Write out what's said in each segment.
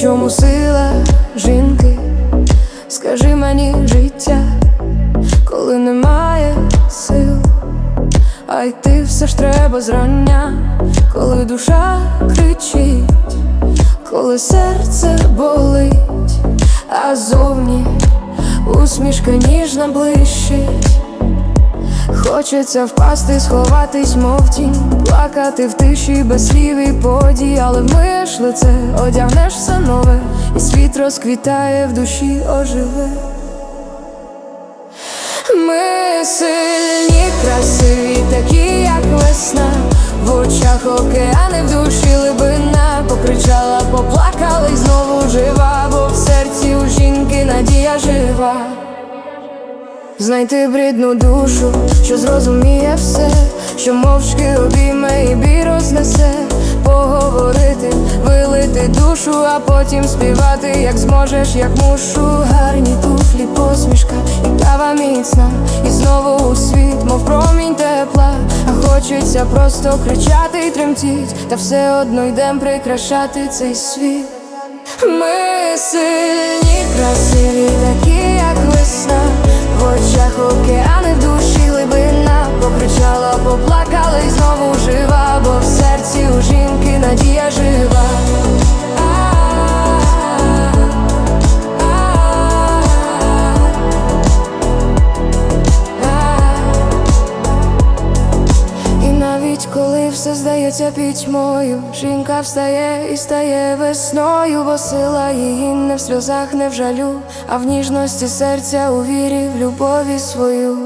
чому сила жінки? Скажи мені життя, коли немає сил, а йти все ж треба зрання, коли душа кричить, коли серце болить, а зовні усмішка ніжна блищить. Хочеться впасти, сховатись, мов тінь, плакати в тиші без слів і подій, але вмиєш лице, одягнеш все нове, і світ розквітає в душі оживе. Ми сильні, красиві, такі, як весна, в очах океани, в душі либина, покричала, поплакала і знову жива, бо в серці у жінки надія жива. Знайти брідну душу, що зрозуміє все, що мовчки обійме і бій рознесе, поговорити, вилити душу, а потім співати, як зможеш, як мушу. Гарні туфлі, посмішка і кава міцна, і знову у світ, мов промінь тепла, а хочеться просто кричати й тремтіть, та все одно йдем прикрашати цей світ. Ми сильні, красиві, все здається пітьмою, жінка встає і стає весною, бо сила її не в сльозах, не в жалю, а в ніжності серця у вірі, в любові свою.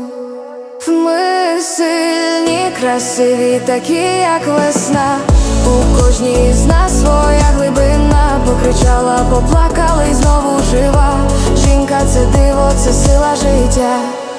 Ми сильні, красиві, такі, як весна. У кожній з нас своя глибина покричала, поплакала і знову жива. Жінка це диво, це сила життя.